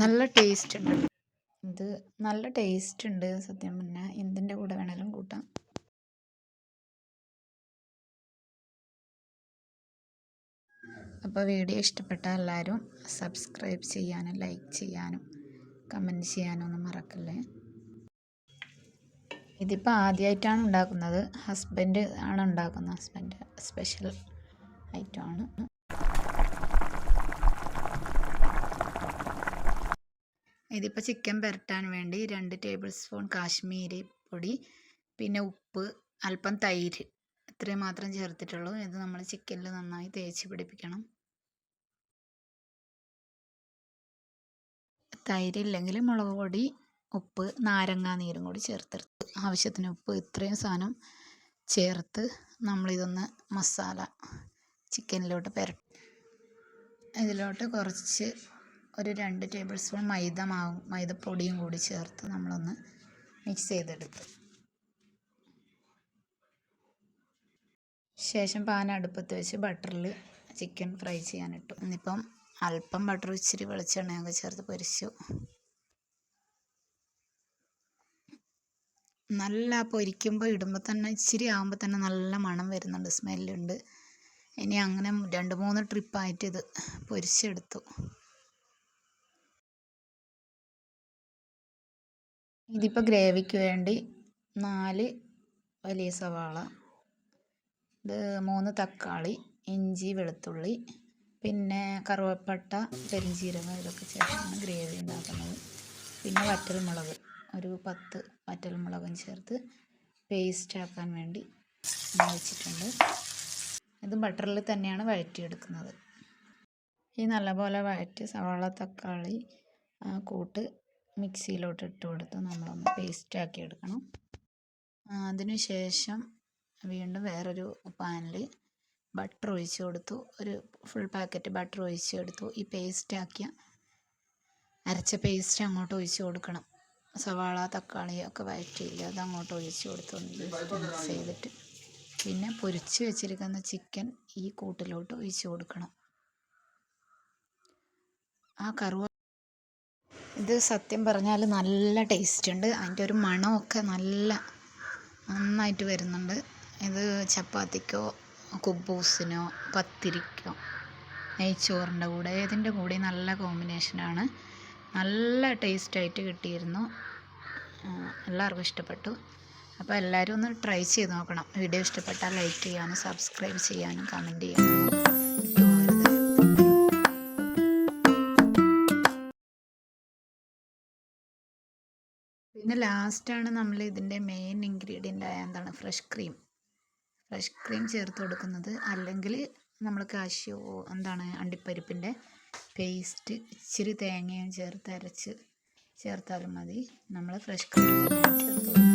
നല്ല ടേസ്റ്റ് ഉണ്ട്. ഇത് നല്ല ടേസ്റ്റ് ഉണ്ട് സത്യം പറഞ്ഞാൽ എന്തിന്റെ കൂടെ വേണേലും കൂട്ടാം. അപ്പോൾ വീഡിയോ ഇഷ്ടപ്പെട്ട എല്ലാവരും സബ്സ്ക്രൈബ് ചെയ്യാനും ലൈക്ക് ചെയ്യാനും കമന്റ് ചെയ്യാനും ഒന്നും മറക്കല്ലേ? ഇതിപ്പോൾ ആദ്യമായിട്ടാണ് ഉണ്ടാക്കുന്നത്. ഹസ്ബൻഡ് ആണ് ഉണ്ടാക്കുന്നത്. ഹസ്ബൻഡ് സ്പെഷ്യൽ ഐറ്റമാണ് ഇതിപ്പോൾ ചിക്കൻ പുരട്ടാൻ വേണ്ടി രണ്ട് ടേബിൾ സ്പൂൺ കാശ്മീരി പൊടി പിന്നെ ഉപ്പ് അല്പം തൈര് ഇത്രയും മാത്രം ചേർത്തിട്ടുള്ളൂ. ഇത് നമ്മൾ ചിക്കനിൽ നന്നായി തേച്ച് പിടിപ്പിക്കണം. തൈര് ഇല്ലെങ്കിൽ മുളക് പൊടി ഉപ്പ് നാരങ്ങാ നീരും കൂടി ചേർത്തെടുത്ത് ആവശ്യത്തിന് ഉപ്പ് ഇത്രയും സാധനം ചേർത്ത് നമ്മളിതൊന്ന് മസാല ചിക്കനിലോട്ട് പുരട്ടും. ഇതിലോട്ട് കുറച്ച് ഒരു രണ്ട് ടേബിൾ സ്പൂൺ മൈദ മാവും മൈദപ്പൊടിയും കൂടി ചേർത്ത് നമ്മളൊന്ന് മിക്സ് ചെയ്തെടുത്തു. ശേഷം പാൻ അടുപ്പത്ത് വെച്ച് ബട്ടറിൽ ചിക്കൻ ഫ്രൈ ചെയ്യാനിട്ടു. ഇന്നിപ്പം അല്പം ബട്ടർ ഇച്ചിരി വെളിച്ചെണ്ണയൊക്കെ ചേർത്ത് പൊരിച്ചു. നല്ല പൊരിക്കുമ്പോൾ ഇടുമ്പോൾ തന്നെ ഇച്ചിരി ആകുമ്പോൾ തന്നെ നല്ല മണം വരുന്നുണ്ട് സ്മെല്ലുണ്ട് ഇനി അങ്ങനെ രണ്ട് മൂന്ന് ട്രിപ്പായിട്ട് ഇത് പൊരിച്ചെടുത്തു. ഇതിപ്പോൾ ഗ്രേവിക്ക് വേണ്ടി നാല് വലിയ സവാള ഇത് മൂന്ന് തക്കാളി ഇഞ്ചി വെളുത്തുള്ളി പിന്നെ കറുവപ്പട്ട പെരിഞ്ചീരകം ഇതൊക്കെ ചേർത്താണ് ഗ്രേവി ഉണ്ടാക്കുന്നത്. പിന്നെ വറ്റൽമുളക് ഒരു പത്ത് വറ്റൽമുളകും ചേർത്ത് പേസ്റ്റ് ആക്കാൻ വേണ്ടി വെച്ചിട്ടുണ്ട്. ഇത് ബട്ടറിൽ തന്നെയാണ് വഴറ്റിയെടുക്കുന്നത്. ഈ നല്ലപോലെ വഴറ്റി സവാള തക്കാളി കൂട്ട് മിക്സിയിലോട്ട് ഇട്ട് കൊടുത്ത് നമ്മളൊന്ന് പേസ്റ്റ് ആക്കി എടുക്കണം അതിന് ശേഷം വീണ്ടും വേറൊരു പാനിൽ ബട്ടർ ഒഴിച്ച് കൊടുത്തു. ഒരു ഫുൾ പാക്കറ്റ് ബട്ടർ ഒഴിച്ച് എടുത്തു. ഈ പേസ്റ്റ് ആക്കിയ അരച്ച പേസ്റ്റ് അങ്ങോട്ട് ഒഴിച്ച് കൊടുക്കണം. സവാള തക്കാളി ഒക്കെ വഴറ്റിയില്ല. അത് അങ്ങോട്ട് ഒഴിച്ച് കൊടുത്തു. മിക്സ് ചെയ്തിട്ട്. പിന്നെ പൊരിച്ച് വെച്ചിരിക്കുന്ന ചിക്കൻ ഈ കൂട്ടിലോട്ട് ഒഴിച്ച് കൊടുക്കണം. ആ കറുവ ഇത് സത്യം പറഞ്ഞാൽ നല്ല ടേസ്റ്റ് ഉണ്ട് അതിന്റെ ഒരു മണമൊക്കെ നല്ല നന്നായിട്ട് വരുന്നുണ്ട്. ഇത് ചപ്പാത്തിക്കോ കുബൂസിനോ പത്തിരിക്കോ നെയ്ച്ചോറിന്റെ കൂടെ ഏതിന്റെ കൂടെ നല്ല കോമ്പിനേഷനാണ്. നല്ല ടേസ്റ്റായിട്ട് കിട്ടിയിരുന്നു. എല്ലാവർക്കും ഇഷ്ടപ്പെട്ടു. അപ്പോൾ എല്ലാവരും ഒന്ന് ട്രൈ ചെയ്ത് നോക്കണം. വീഡിയോ ഇഷ്ടപ്പെട്ടാൽ ലൈക്ക് ചെയ്യാനും സബ്സ്ക്രൈബ് ചെയ്യാനും കമന്റ് ചെയ്യാനും. പിന്നെ ലാസ്റ്റാണ് നമ്മൾ ഇതിന്റെ മെയിൻ ഇൻഗ്രീഡിയന്റ് ആയ എന്താണ്? ഫ്രഷ് ക്രീം ഫ്രഷ് ക്രീം ചേർത്ത് കൊടുക്കുന്നത്. അല്ലെങ്കിൽ നമ്മൾ കാഷ്യോ എന്താണ്? അണ്ടിപ്പരിപ്പിന്റെ പേസ്റ്റ് ഇച്ചിരി തേങ്ങയും ചേർത്ത് അരച്ച് ചേർത്താലും മതി. നമ്മൾ ഫ്രഷ് ക്രീം ചേർത്ത് കൊടുക്കും.